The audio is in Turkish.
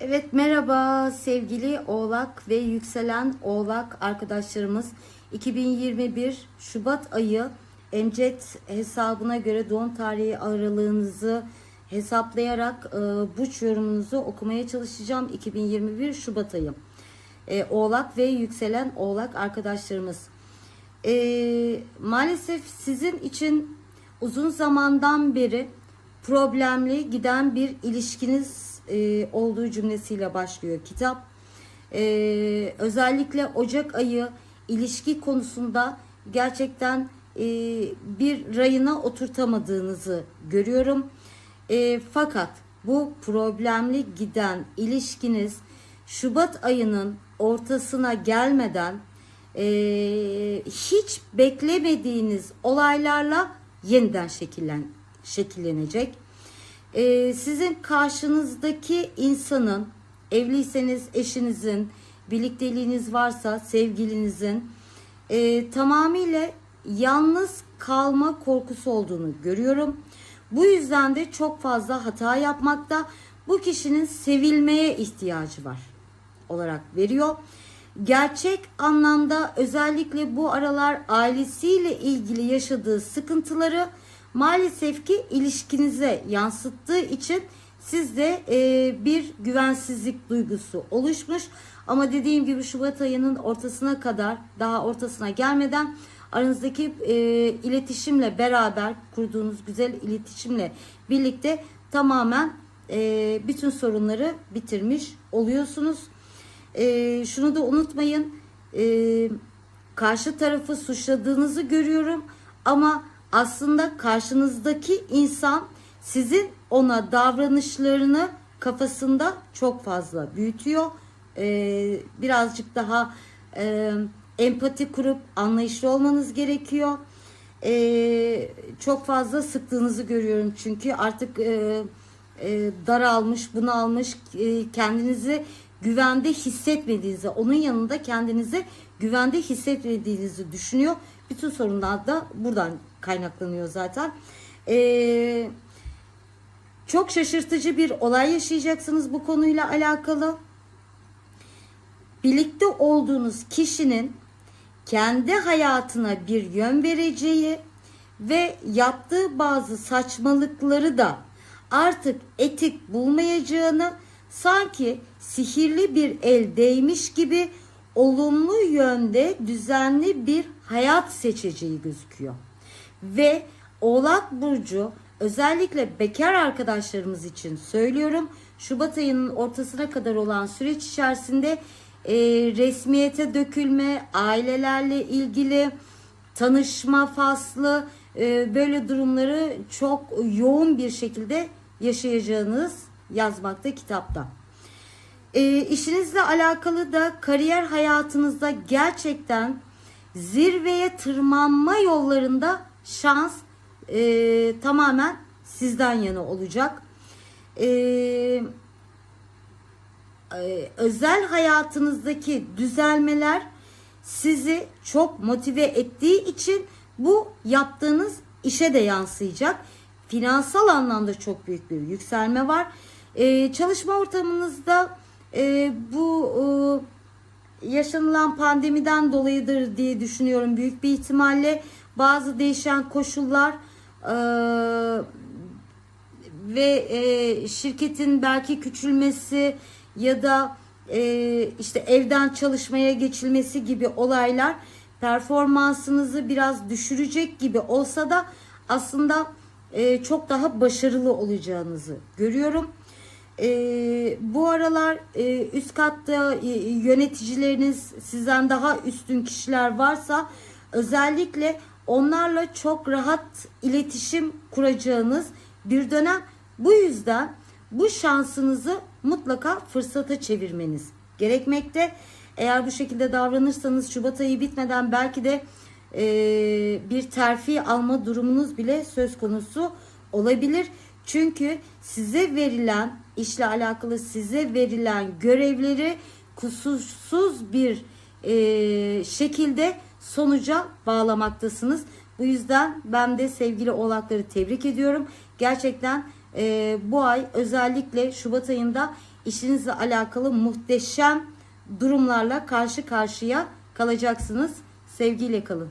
Evet merhaba sevgili Oğlak ve yükselen Oğlak arkadaşlarımız. 2021 Şubat ayı Emcet hesabına göre doğum tarihi aralığınızı hesaplayarak e, burç yorumunuzu okumaya çalışacağım. 2021 Şubat ayı. E, Oğlak ve yükselen Oğlak arkadaşlarımız. E, maalesef sizin için uzun zamandan beri problemli giden bir ilişkiniz e, olduğu cümlesiyle başlıyor kitap. E, özellikle Ocak ayı ilişki konusunda gerçekten e, bir rayına oturtamadığınızı görüyorum. E, fakat bu problemli giden ilişkiniz Şubat ayının ortasına gelmeden e, hiç beklemediğiniz olaylarla yeniden şekillen, şekillenecek. E, sizin karşınızdaki insanın evliyseniz eşinizin, birlikteliğiniz varsa sevgilinizin e, tamamıyla yalnız kalma korkusu olduğunu görüyorum. Bu yüzden de çok fazla hata yapmakta. Bu kişinin sevilmeye ihtiyacı var olarak veriyor. Gerçek anlamda özellikle bu aralar ailesiyle ilgili yaşadığı sıkıntıları maalesef ki ilişkinize yansıttığı için sizde e, bir güvensizlik duygusu oluşmuş. Ama dediğim gibi Şubat ayının ortasına kadar daha ortasına gelmeden aranızdaki e, iletişimle beraber kurduğunuz güzel iletişimle birlikte tamamen e, bütün sorunları bitirmiş oluyorsunuz. E, şunu da unutmayın e, karşı tarafı suçladığınızı görüyorum ama aslında karşınızdaki insan sizin ona davranışlarını kafasında çok fazla büyütüyor. E, birazcık daha e, empati kurup anlayışlı olmanız gerekiyor. E, çok fazla sıktığınızı görüyorum çünkü artık e, e, daralmış, bunalmış, e, kendinizi güvende hissetmediğinizi, onun yanında kendinizi güvende hissetmediğinizi düşünüyor. Bütün sorunlar da buradan kaynaklanıyor zaten. Ee, çok şaşırtıcı bir olay yaşayacaksınız bu konuyla alakalı. Birlikte olduğunuz kişinin kendi hayatına bir yön vereceği ve yaptığı bazı saçmalıkları da artık etik bulmayacağını sanki sihirli bir el değmiş gibi olumlu yönde düzenli bir hayat seçeceği gözüküyor. Ve Oğlak Burcu özellikle bekar arkadaşlarımız için söylüyorum. Şubat ayının ortasına kadar olan süreç içerisinde e, resmiyete dökülme, ailelerle ilgili tanışma faslı e, böyle durumları çok yoğun bir şekilde yaşayacağınız yazmakta kitapta. E, işinizle alakalı da kariyer hayatınızda gerçekten zirveye tırmanma yollarında şans e, tamamen sizden yana olacak. E, e, özel hayatınızdaki düzelmeler sizi çok motive ettiği için bu yaptığınız işe de yansıyacak. Finansal anlamda çok büyük bir yükselme var. Ee, çalışma ortamınızda e, bu e, yaşanılan pandemiden dolayıdır diye düşünüyorum büyük bir ihtimalle. Bazı değişen koşullar e, ve e, şirketin belki küçülmesi ya da e, işte evden çalışmaya geçilmesi gibi olaylar performansınızı biraz düşürecek gibi olsa da aslında e, çok daha başarılı olacağınızı görüyorum. E, bu aralar e, üst katta e, yöneticileriniz sizden daha üstün kişiler varsa özellikle onlarla çok rahat iletişim kuracağınız bir dönem. Bu yüzden bu şansınızı mutlaka fırsata çevirmeniz gerekmekte. Eğer bu şekilde davranırsanız Şubat ayı bitmeden belki de e, bir terfi alma durumunuz bile söz konusu olabilir. Çünkü size verilen işle alakalı size verilen görevleri kusursuz bir e, şekilde sonuca bağlamaktasınız. Bu yüzden ben de sevgili oğlakları tebrik ediyorum. Gerçekten e, bu ay özellikle Şubat ayında işinizle alakalı muhteşem durumlarla karşı karşıya kalacaksınız. Sevgiyle kalın.